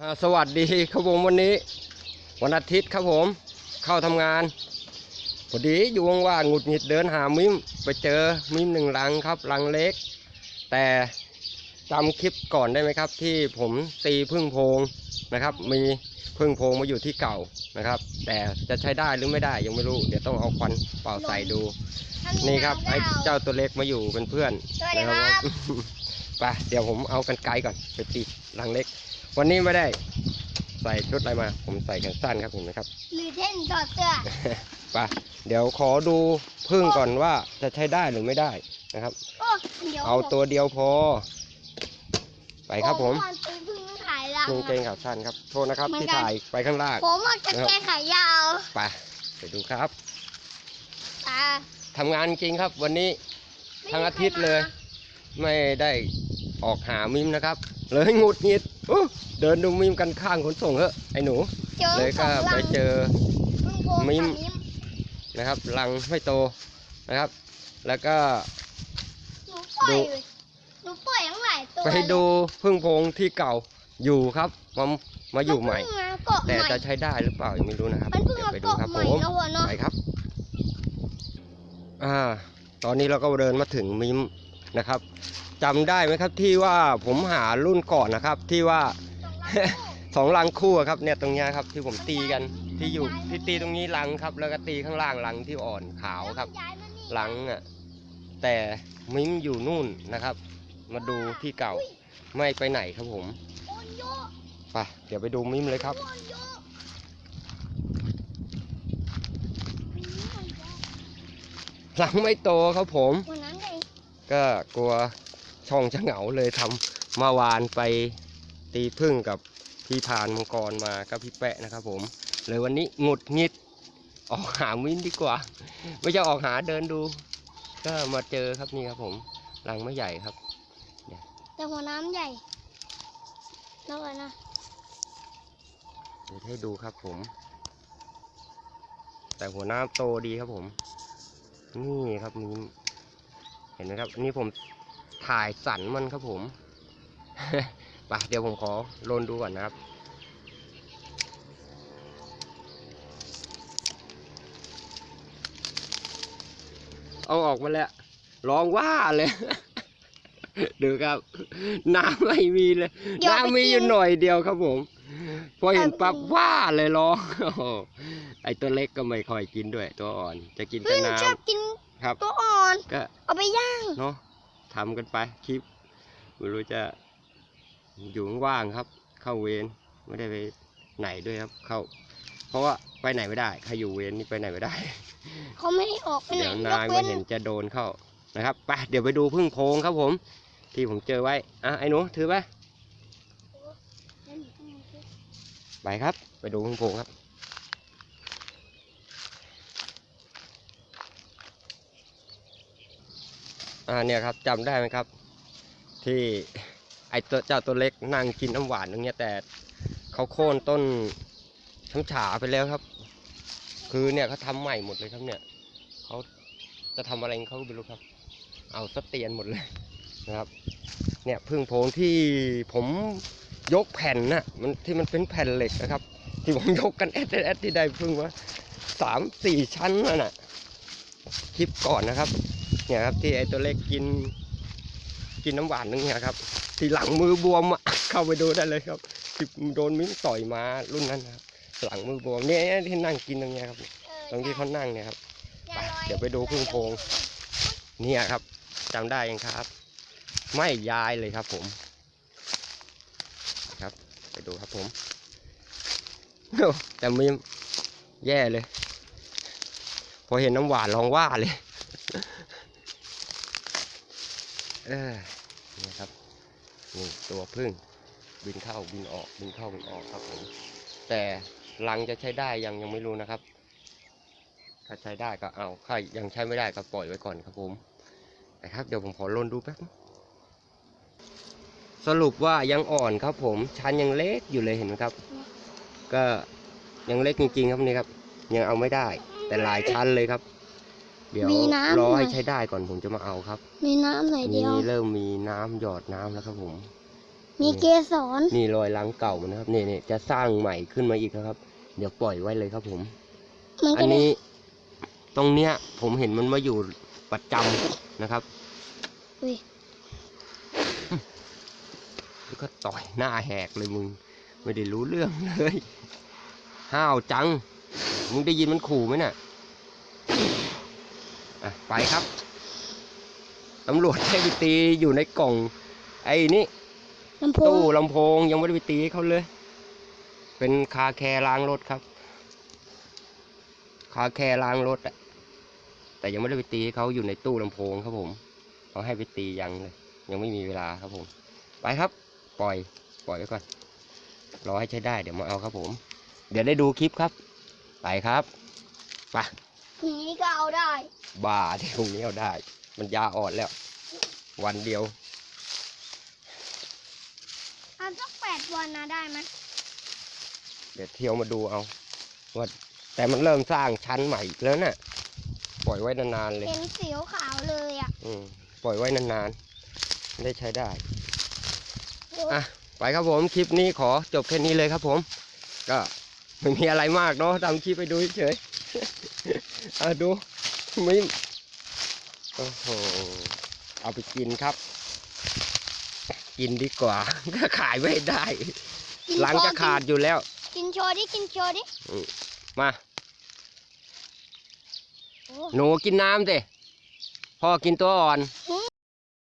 อ่าสวัสดีครับผมวันนี้ วันอาทิตย์ครับผมเข้าทำงานพอดีอยู่ว่างๆหงุดหงิดเดินหามิมไปเจอมิมหนึ่งลังครับลังเล็ก แต่จำคลิปก่อนได้ไหมครับ ที่ผมตีพึ่งโพรงนะครับ มีพึ่งโพรงมาอยู่ที่เก่านะครับ แต่จะใช้ได้หรือไม่ได้ยังไม่รู้เดี๋ยวต้องเอาควันเป่าใส่ดู นี่ครับไอ้เจ้าตัวเล็กมาอยู่เป็นเพื่อนสวัสดีครับนะผมไปเดี๋ยวผมเอากันไกลก่อนไปตีลังเล็ก วันนี้ไม่ได้ ใส่ชุดอะไรมา ผมใส่กันสั้นครับผมนะครับหรือเท่นถอดเสื้อไปเดี๋ยวขอดูพึ่งก่อนว่าจะใช้ได้หรือไม่ได้นะครับ โอ้เดี๋ยวเอาตัวเดียวพอ ไปครับผมเอวานตีพึ่งขายรังกางเกงขาสั้นครับ โทษนะครับ เหมือนที่กัน ถ่ายไปข้างล่างผมเอากางนะครับเกงขายาวไปไปดูครับตาทำงานจริงครับ วันนี้ทั้งอาทิตย์เลยไม่ได้ออกหามิมนะครับ เลยหงุดหงิดอู้เดินดูมิมกันข้างขนส่งเถอะไอ้หนู เจอเลยสก็องไปรังเจอพึ่งโพรงมิ้ม กับมิ้มนะครับรังไม่โตนะครับ แล้วก็ หนูปล่อยดูหนูปล่อยทั้งหลายตัวไปดูพึ่งโพรงที่เก่าอยู่ครับมามาอยู่ใหม่ นเพิ่งมาเกาะแต่ใหม่จะใช้ได้หรือเปล่ายังไม่รู้นะครับมันเพิ่งเดี๋ยวมาไปดูเกาะครับใหผม่มแล้วหัวเนาะ ไปครับ อ่า ตอนนี้เราก็เดินมาถึงมิม นะครับจำได้ไหมครับที่ว่าผมหารุ่นก่อนนะครับ ที่ว่า สองรังคู่ครับเนี่ยตรงเนี้ยครับที่ผมตีกันที่อยู่ที่ตีตรงนี้รังครับ แล้วก็ตีข้างล่างรังที่อ่อนขาวครับย้ายมานี่หลังอะแต่มิมอยู่นู่นนะครับ มาดูที่เก่าไม่ไปไหนครับผมไปเดี๋ยวไปดูมิมเลยครับโอนโยหลังไม่โตครับผมวันน ก็กลัวช่องจะเหงาเลยทำเมื่อวานไปตีพึ่งกับพี่พานมังกรมากับพี่แปะนะครับผม เลยวันนี้หงุดหงิดออกหามินดีกว่า ไม่ใช่ออกหาเดินดู ก็มาเจอครับนี่ครับผมรังไม่ใหญ่ครับแต่หัวน้ำใหญ่แล้วกันนะเดี๋ยวให้ดูครับผม แต่หัวหน้าโตดีครับผม นี่ครับมี เห็นไหมครับ อันนี้ผมถ่ายสันมันครับผมไปเดี๋ยวผมขอโลนดูก่อนนะครับ เอาออกมาแล้วร้องว่าเลย ดูครับ น้ำไม่มีเลยเดี๋ยวเอาไปน้ำมีอยู่กินหน่อยเดียวครับผม พอเห็นเอาไปปั๊บกินว่าเลยร้องโอ้โหไอตัวเล็กก็ไม่ค่อยกินด้วย ตัวอ่อน จะกินเฮ้แต่ยหนูน้ชอบกินำ ครับ ตัวอ่อน ก็เอาไปย่างเนาะทำกันไปคลิปไม่รู้จะอยู่ว่างๆครับ เข้าเวรไม่ได้ไปไหนด้วยครับ เข้า เพราะว่าไปไหนไม่ได้ใครอยู่เวรนี่ไปไหนไม่ได้เขาไม่ให้ออกไปไหนเดี๋ยวยกนายเว้มานเห็นจะโดนเข้านะครับไปเดี๋ยวไปดูพึ่งโพรงครับผม ที่ผมเจอไว้อะไอ้หนูถือไปไปครับ ไปดูพึ่งโพรงครับ อ่าเนี่ยครับจำได้ไหมครับ ที่ไอตัวเจ้าตัวเล็กนั่งกินน้ำหวานตรงเนี้ยแต่เขาโค่นต้นช้ำฉาไปแล้วครับ คือเนี่ยเขาทำใหม่หมดเลยครับเนี่ยเขาจะทำอะไรเขาไม่รู้ครับ เอาสเตียนหมดเลยนะครับ เนี่ยพึ่งโพงที่ผมยกแผ่นน่ะมันที่มันเป็นแผ่นเหล็กนะครับ ที่ผมยกกันแอดแอดที่ได้พึ่งว่าสามสี่ชั้นน่ะน่ะคลิปก่อนนะครับ เนี่ยครับที่ไอตัวเล็กกิน กินน้ำหวานนึงเนี่ยครับ ที่หลังมือบวมอะเข้าไปดูได้เลยครับที่โดนมิ้นต่อยมารุ่นนั้นนะครับหลังมือบวมเนี่ยที่นั่งกินตรงเนี้ยครับ ตรงที่เขานั่งเนี่ยครับไปเดี๋ยวไปดูพึ่งโพรงเนี่ยครับจำได้ยังครับ ไม่ย้ายเลยครับผม ครับ ไปดูครับผมโอ้แต่มีแย่เลย พอเห็นน้ำหวานร้องว่าเลย เออนี่ครับนี่ตัวพึ่งบินเข้าบินออกบินเข้าบินออกครับผมแต่รังจะใช้ได้ยังยังไม่รู้นะครับ ถ้าใช้ได้ก็เอาถ้ายังใช้ไม่ได้ก็ปล่อยไว้ก่อนครับผมนะครับ เดี๋ยวผมขอลนดูแป๊บสรุปว่ายังอ่อนครับผมชั้นยังเล็กอยู่เลยเห็นไหมครับ ก็ยังเล็กจริงๆครับนี่ครับ ยังเอาไม่ได้ แต่หลายชั้นเลยครับ เดี๋ยวมีน้ำรอหน่ให้อยใช้ได้ก่อนผมจะมาเอาครับ มีน้ำหน่อยเดีมียวเริ่มมีน้ำหยอดน้ำแล้วครับผม มีเกสรนี่รอยรังเก่ามันนะครับนี่นี่จะสร้างใหม่ขึ้นมาอีกนะครับ เดี๋ยวปล่อยไว้เลยครับผมมันอัก็นได้นี้ ตรงเนี้ย ผมเห็นมันมาอยู่ประจำนะครับอุ้ยแล้วก็ต่อยหน้าแหกเลยมึง ไม่ได้รู้เรื่องเลย ห้าวจัง มึงได้ยินมันขู่ไหมน่ะ อะไปครับตำรวจให้ไปตีอยู่ในกล่อง ไอ้นี่ลำโพงตู้ลำโพงยังไม่ได้ไปตีให้เขาเลย เป็นคาแคร์ล้างรถครับ คาแคร์ล้างรถอะแต่ยังไม่ได้ไปตีให้เขาอยู่ในตู้ลำโพงครับผมเขาให้ไปตียังเลย ยังไม่มีเวลาครับผม ไปครับ ปล่อย ปล่อยไว้ก่อนรอให้ใช้ได้เดี๋ยวมาเอาครับผม เดี๋ยวได้ดูคลิปครับ ไปครับไป พรุ่งนี้ก็เอาได้ บ้าที่พรุ่งนี้เอาได้ มันยาอ่อนแล้ว วันเดียวเอาสักแปดวันนะได้ไหมเดี๋ยวเที่ยวมาดูเอาว่าแต่มันเริ่มสร้างชั้นใหม่อีกแล้วน่ะ ปล่อยไว้นานๆเลย เห็นสีขาวๆเลยอะอืมปล่อยไว้นานๆได้ใช้ได้โอ้ยอะ ไปครับผม คลิปนี้ขอจบแค่นี้เลยครับผม ก็ไม่มีอะไรมากเนาะทำคลิปไปดูเฉยๆเอาดูมิ้มโอ้โหเอาไปกินครับ กินดีกว่าก็ขายไม่ได้กินหลังจะโชว์ขาดอยู่แล้ว กินโชว์ดิ กินโชว์ดิ มาโอ้หนูกินน้ำสิพ่อกินตัวอ่อนหืม